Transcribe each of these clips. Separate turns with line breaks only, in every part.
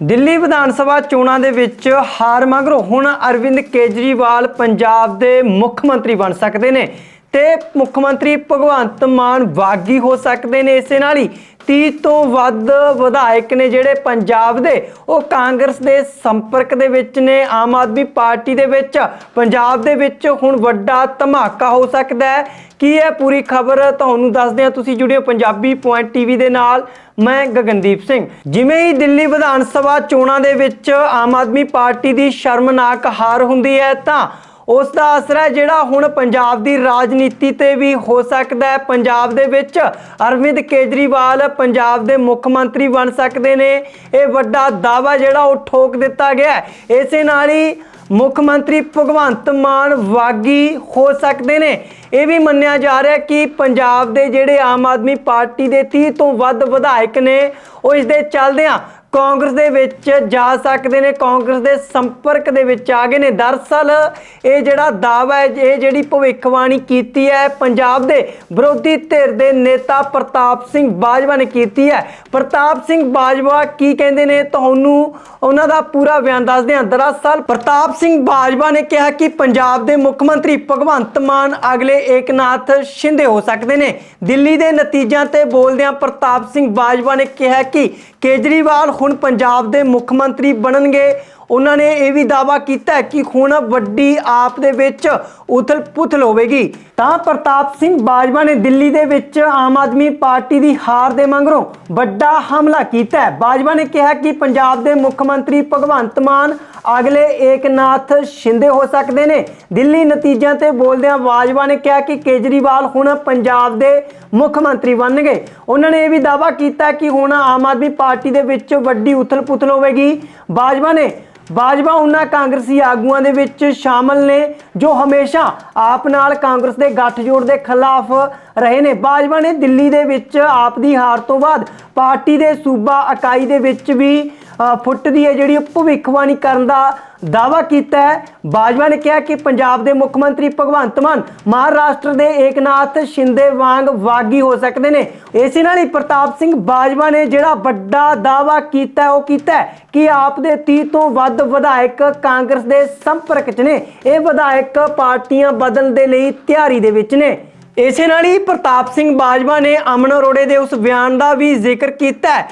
ਦਿੱਲੀ ਵਿਧਾਨ ਸਭਾ ਚੋਣਾਂ ਦੇ ਵਿੱਚ ਹਾਰ ਮਗਰੋਂ ਹੁਣ ਅਰਵਿੰਦ ਕੇਜਰੀਵਾਲ ਪੰਜਾਬ ਦੇ ਮੁੱਖ ਮੰਤਰੀ ਬਣ ਸਕਦੇ ਨੇ। ਤੇ ਮੁੱਖ ਮੰਤਰੀ ਭਗਵੰਤ ਮਾਨ ਬਾਗੀ ਹੋ ਸਕਦੇ ਨੇ। ਇਸੇ ਨਾਲ ਹੀ 30 ਤੋਂ ਵੱਧ ਵਿਧਾਇਕ ਨੇ ਜਿਹੜੇ ਪੰਜਾਬ ਦੇ, ਉਹ ਕਾਂਗਰਸ ਦੇ ਸੰਪਰਕ ਦੇ ਵਿੱਚ ਨੇ। ਆਮ ਆਦਮੀ ਪਾਰਟੀ ਦੇ ਵਿੱਚ, ਪੰਜਾਬ ਦੇ ਵਿੱਚ ਹੁਣ ਵੱਡਾ ਧਮਾਕਾ ਹੋ ਸਕਦਾ ਹੈ। ਕੀ ਹੈ ਪੂਰੀ ਖਬਰ ਤੁਹਾਨੂੰ ਦੱਸਦੇ ਹਾਂ। ਤੁਸੀਂ ਜੁੜਿਓ ਪੰਜਾਬੀ ਪੁਆਇੰਟ ਟੀਵੀ ਦੇ ਨਾਲ। ਮੈਂ ਗਗਨਦੀਪ ਸਿੰਘ। ਜਿਵੇਂ ਹੀ ਦਿੱਲੀ ਵਿਧਾਨ ਸਭਾ ਚੋਣਾਂ ਦੇ ਵਿੱਚ ਆਮ ਆਦਮੀ ਪਾਰਟੀ ਦੀ ਸ਼ਰਮਨਾਕ ਹਾਰ ਹੁੰਦੀ ਹੈ ਤਾਂ ਉਸ ਦਾ ਅਸਰ ਹੈ ਜਿਹੜਾ ਹੁਣ ਪੰਜਾਬ ਦੀ ਰਾਜਨੀਤੀ ਤੇ ਵੀ ਹੋ ਸਕਦਾ ਹੈ। ਪੰਜਾਬ ਦੇ ਵਿੱਚ ਅਰਵਿੰਦ ਕੇਜਰੀਵਾਲ ਪੰਜਾਬ ਦੇ ਮੁੱਖ ਮੰਤਰੀ ਬਣ ਸਕਦੇ ਨੇ। ਇਹ ਵੱਡਾ ਦਾਅਵਾ ਜਿਹੜਾ ਉਹ ਠੋਕ ਦਿੱਤਾ ਗਿਆ ਇਸੇ ਨਾਲ ਹੀ ਮੁੱਖ ਮੰਤਰੀ ਭਗਵੰਤ ਮਾਨ ਵਾਗੀ ਹੋ ਸਕਦੇ ਨੇ। ਇਹ ਵੀ ਮੰਨਿਆ ਜਾ ਰਿਹਾ ਕਿ ਪੰਜਾਬ ਦੇ ਜਿਹੜੇ ਆਮ ਆਦਮੀ ਪਾਰਟੀ ਦੇ 30 ਤੋਂ ਵੱਧ ਵਿਧਾਇਕ ਨੇ, ਉਹ ਇਸ ਦੇ ਚੱਲਦਿਆਂ ਕਾਂਗਰਸ ਦੇ ਵਿੱਚ ਜਾ ਸਕਦੇ ਨੇ, ਕਾਂਗਰਸ ਦੇ ਸੰਪਰਕ ਦੇ ਵਿੱਚ ਆ ਗਏ ਨੇ। ਦਰਸਲ ਇਹ ਜਿਹੜਾ ਦਾਅਵਾ ਹੈ, ਇਹ ਜਿਹੜੀ ਭਵਿੱਖਬਾਣੀ ਕੀਤੀ ਹੈ, ਪੰਜਾਬ ਦੇ ਵਿਰੋਧੀ ਧਿਰ ਦੇ ਨੇਤਾ ਪ੍ਰਤਾਪ ਸਿੰਘ ਬਾਜਵਾ ਨੇ ਕੀਤੀ ਹੈ। ਪ੍ਰਤਾਪ ਸਿੰਘ ਬਾਜਵਾ ਕੀ ਕਹਿੰਦੇ ਨੇ? ਤੁਹਾਨੂੰ ਉਹਨਾਂ ਦਾ ਪੂਰਾ ਬਿਆਨ ਦੱਸਦੇ ਹਾਂ ਦਰਅਸਲ ਪ੍ਰਤਾਪ ਸਿੰਘ ਬਾਜਵਾ ਨੇ ਕਿਹਾ ਕਿ ਪੰਜਾਬ ਦੇ ਮੁੱਖ ਮੰਤਰੀ ਭਗਵੰਤ ਮਾਨ ਅਗਲੇ ਏਕਨਾਥ ਸ਼ਿੰਦੇ ਹੋ ਸਕਦੇ ਨੇ। ਦਿੱਲੀ ਦੇ ਨਤੀਜਿਆਂ ਤੇ ਬੋਲਦਿਆਂ ਪ੍ਰਤਾਪ ਸਿੰਘ ਬਾਜਵਾ ਨੇ ਕਿਹਾ ਕਿ ਕੇਜਰੀਵਾਲ ਹੁਣ ਪੰਜਾਬ ਦੇ ਮੁੱਖ ਮੰਤਰੀ ਬਣਨਗੇ। ਉਹਨਾਂ ਨੇ ਇਹ ਵੀ ਦਾਅਵਾ ਕੀਤਾ ਕਿ ਹੁਣ ਵੱਡੀ ਆਪ ਦੇ ਵਿੱਚ ਉਥਲ ਪੁਥਲ ਹੋਵੇਗੀ। ਤਾਂ ਪ੍ਰਤਾਪ ਸਿੰਘ ਬਾਜਵਾ ਨੇ ਦਿੱਲੀ ਦੇ ਵਿੱਚ ਆਮ ਆਦਮੀ ਪਾਰਟੀ ਦੀ ਹਾਰ ਦੇ ਮੰਗਰੋਂ ਵੱਡਾ ਹਮਲਾ ਕੀਤਾ ਹੈ। ਬਾਜਵਾ ਨੇ ਕਿਹਾ ਕਿ ਪੰਜਾਬ ਦੇ ਮੁੱਖ ਮੰਤਰੀ ਭਗਵੰਤ ਮਾਨ ਅਗਲੇ ਏਕਨਾਥ ਸ਼ਿੰਦੇ ਹੋ ਸਕਦੇ ਨੇ। ਦਿੱਲੀ ਨਤੀਜਿਆਂ ਤੇ ਬੋਲਦਿਆਂ ਬਾਜਵਾ ਨੇ ਕਿਹਾ ਕਿ ਕੇਜਰੀਵਾਲ ਹੁਣ ਪੰਜਾਬ ਦੇ ਮੁੱਖ ਮੰਤਰੀ ਬਣਨਗੇ। ਉਹਨਾਂ ਨੇ ਇਹ ਵੀ ਦਾਅਵਾ ਕੀਤਾ ਕਿ ਹੁਣ ਆਮ ਆਦਮੀ ਪਾਰਟੀ ਦੇ ਵਿੱਚ ਵੱਡੀ ਉਥਲ-ਪੁਥਲ ਹੋਵੇਗੀ। ਬਾਜਵਾ ਨੇ ਬਾਜਵਾ ਉਹਨਾਂ ਕਾਂਗਰਸੀ ਆਗੂਆਂ ਦੇ ਵਿੱਚ ਸ਼ਾਮਲ ਨੇ, ਜੋ ਹਮੇਸ਼ਾ ਆਪ ਨਾਲ ਕਾਂਗਰਸ ਦੇ ਗੱਠਜੋੜ ਦੇ ਖਿਲਾਫ ਰਹੇ ਨੇ। ਬਾਜਵਾ ਨੇ ਦਿੱਲੀ ਦੇ ਵਿੱਚ ਆਪ ਦੀ ਹਾਰ ਤੋਂ ਬਾਅਦ ਪਾਰਟੀ ਦੇ ਸੂਬਾ ਇਕਾਈ ਦੇ ਵਿੱਚ ਵੀ ਫੁੱਟ ਦੀ ਹੈ, ਜਿਹੜੀ ਭਵਿੱਖਬਾਣੀ ਕਰਨ ਦਾ ਦਾਅਵਾ ਕੀਤਾ ਹੈ। ਬਾਜਵਾ ਨੇ ਕਿਹਾ ਕਿ ਪੰਜਾਬ ਦੇ ਮੁੱਖ ਮੰਤਰੀ ਭਗਵੰਤ ਮਾਨ ਮਹਾਰਾਸ਼ਟਰ ਦੇ ਏਕਨਾਥ ਸ਼ਿੰਦੇ ਵਾਂਗ ਵਾਗੀ ਹੋ ਸਕਦੇ ਨੇ। ਇਸੇ ਨਾਲ ਹੀ ਪ੍ਰਤਾਪ ਸਿੰਘ ਬਾਜਵਾ ਨੇ ਜਿਹੜਾ ਵੱਡਾ ਦਾਅਵਾ ਕੀਤਾ ਉਹ ਕੀਤਾ ਕਿ ਆਪ ਦੇ 30 ਤੋਂ ਵੱਧ ਵਿਧਾਇਕ ਕਾਂਗਰਸ ਦੇ ਸੰਪਰਕ 'ਚ ਨੇ। ਇਹ ਵਿਧਾਇਕ ਪਾਰਟੀਆਂ ਬਦਲਣ ਦੇ ਲਈ ਤਿਆਰੀ ਦੇ ਵਿੱਚ ਨੇ। ਇਸੇ ਨਾਲ ਹੀ ਪ੍ਰਤਾਪ ਸਿੰਘ ਬਾਜਵਾ ਨੇ ਅਮਨ ਅਰੋੜੇ ਦੇ ਉਸ ਬਿਆਨ ਦਾ ਵੀ ਜ਼ਿਕਰ ਕੀਤਾ ਹੈ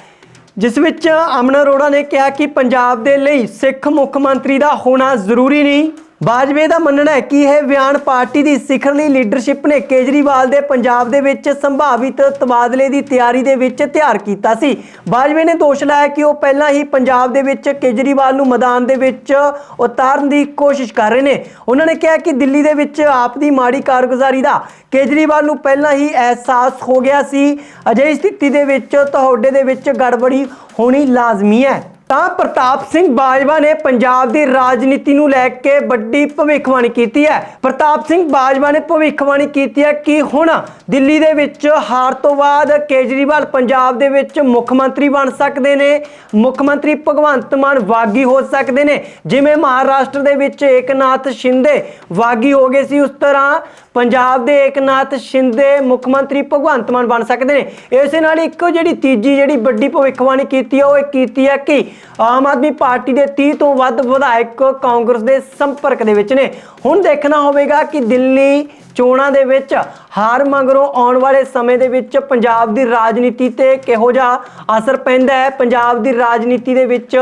ਜਿਸ ਵਿੱਚ ਅਮਨ ਅਰੋੜਾ ਨੇ ਕਿਹਾ ਕਿ ਪੰਜਾਬ ਦੇ ਲਈ ਸਿੱਖ ਮੁੱਖ ਮੰਤਰੀ ਦਾ ਹੋਣਾ ਜ਼ਰੂਰੀ ਨਹੀਂ। ਬਾਜਵੇ ਦਾ ਮੰਨਣਾ ਹੈ ਕਿ ਇਹ ਬਿਆਨ ਪਾਰਟੀ ਦੀ ਸਿਖਰਲੀ ਲੀਡਰਸ਼ਿਪ ਨੇ ਕੇਜਰੀਵਾਲ ਦੇ ਪੰਜਾਬ ਦੇ ਵਿੱਚ ਸੰਭਾਵਿਤ ਤਬਾਦਲੇ ਦੀ ਤਿਆਰੀ ਦੇ ਵਿੱਚ ਤਿਆਰ ਕੀਤਾ ਸੀ। ਬਾਜਵੇ ਨੇ ਦੋਸ਼ ਲਾਇਆ ਕਿ ਉਹ ਪਹਿਲਾਂ ਹੀ ਪੰਜਾਬ ਦੇ ਵਿੱਚ ਕੇਜਰੀਵਾਲ ਨੂੰ ਮੈਦਾਨ ਦੇ ਵਿੱਚ ਉਤਾਰਨ ਦੀ ਕੋਸ਼ਿਸ਼ ਕਰ ਰਹੇ ਨੇ। ਉਹਨਾਂ ਨੇ ਕਿਹਾ ਕਿ ਦਿੱਲੀ ਦੇ ਵਿੱਚ ਆਪ ਦੀ ਮਾੜੀ ਕਾਰਗੁਜ਼ਾਰੀ ਦਾ ਕੇਜਰੀਵਾਲ ਨੂੰ ਪਹਿਲਾਂ ਹੀ ਅਹਿਸਾਸ ਹੋ ਗਿਆ ਸੀ। ਅਜਿਹੀ ਸਥਿਤੀ ਦੇ ਵਿੱਚ ਤੁਹਾਡੇ ਦੇ ਵਿੱਚ ਗੜਬੜੀ ਹੋਣੀ ਲਾਜ਼ਮੀ ਹੈ। ਤਾਂ ਪ੍ਰਤਾਪ ਸਿੰਘ ਬਾਜਵਾ ਨੇ ਪੰਜਾਬ ਦੀ ਰਾਜਨੀਤੀ ਨੂੰ ਲੈ ਕੇ ਵੱਡੀ ਭਵਿੱਖਬਾਣੀ ਕੀਤੀ ਹੈ। ਪ੍ਰਤਾਪ ਸਿੰਘ ਬਾਜਵਾ ਨੇ ਭਵਿੱਖਬਾਣੀ ਕੀਤੀ ਹੈ ਕਿ ਹੁਣ ਦਿੱਲੀ ਦੇ ਵਿੱਚ ਹਾਰ ਤੋਂ ਬਾਅਦ ਕੇਜਰੀਵਾਲ ਪੰਜਾਬ ਦੇ ਵਿੱਚ ਮੁੱਖ ਮੰਤਰੀ ਬਣ ਸਕਦੇ ਨੇ, ਮੁੱਖ ਮੰਤਰੀ ਭਗਵੰਤ ਮਾਨ ਵਾਗੀ ਹੋ ਸਕਦੇ ਨੇ। ਜਿਵੇਂ ਮਹਾਰਾਸ਼ਟਰ ਦੇ ਵਿੱਚ ਏਕਨਾਥ ਸ਼ਿੰਦੇ ਵਾਗੀ ਹੋ ਗਏ ਸੀ ਉਸ ਤਰ੍ਹਾਂ ਪੰਜਾਬ ਦੇ ਏਕਨਾਥ ਸ਼ਿੰਦੇ ਮੁੱਖ ਮੰਤਰੀ ਭਗਵੰਤ ਮਾਨ ਬਣ ਸਕਦੇ ਨੇ। ਇਸੇ ਨਾਲ ਇੱਕ ਜਿਹੜੀ ਤੀਜੀ ਜਿਹੜੀ ਵੱਡੀ ਭਵਿੱਖਬਾਣੀ ਕੀਤੀ ਹੈ, ਉਹ ਇਹ ਕੀਤੀ ਹੈ ਕਿ ਆਮ ਆਦਮੀ ਪਾਰਟੀ ਦੇ 30 ਤੋਂ ਵੱਧ ਵਿਧਾਇਕ ਕਾਂਗਰਸ ਦੇ ਸੰਪਰਕ ਦੇ ਵਿੱਚ ਨੇ। ਹੁਣ ਦੇਖਣਾ ਹੋਵੇਗਾ ਕਿ ਦਿੱਲੀ ਚੋਣਾਂ ਦੇ ਵਿੱਚ ਹਾਰ ਮਗਰੋਂ ਆਉਣ ਵਾਲੇ ਸਮੇਂ ਦੇ ਵਿੱਚ ਪੰਜਾਬ ਦੀ ਰਾਜਨੀਤੀ ਤੇ ਕਿਹੋ ਜਿਹਾ ਅਸਰ ਪੈਂਦਾ ਹੈ? ਪੰਜਾਬ ਦੀ ਰਾਜਨੀਤੀ ਦੇ ਵਿੱਚ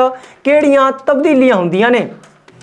ਕਿਹੜੀਆਂ ਤਬਦੀਲੀਆਂ ਹੁੰਦੀਆਂ ਨੇ?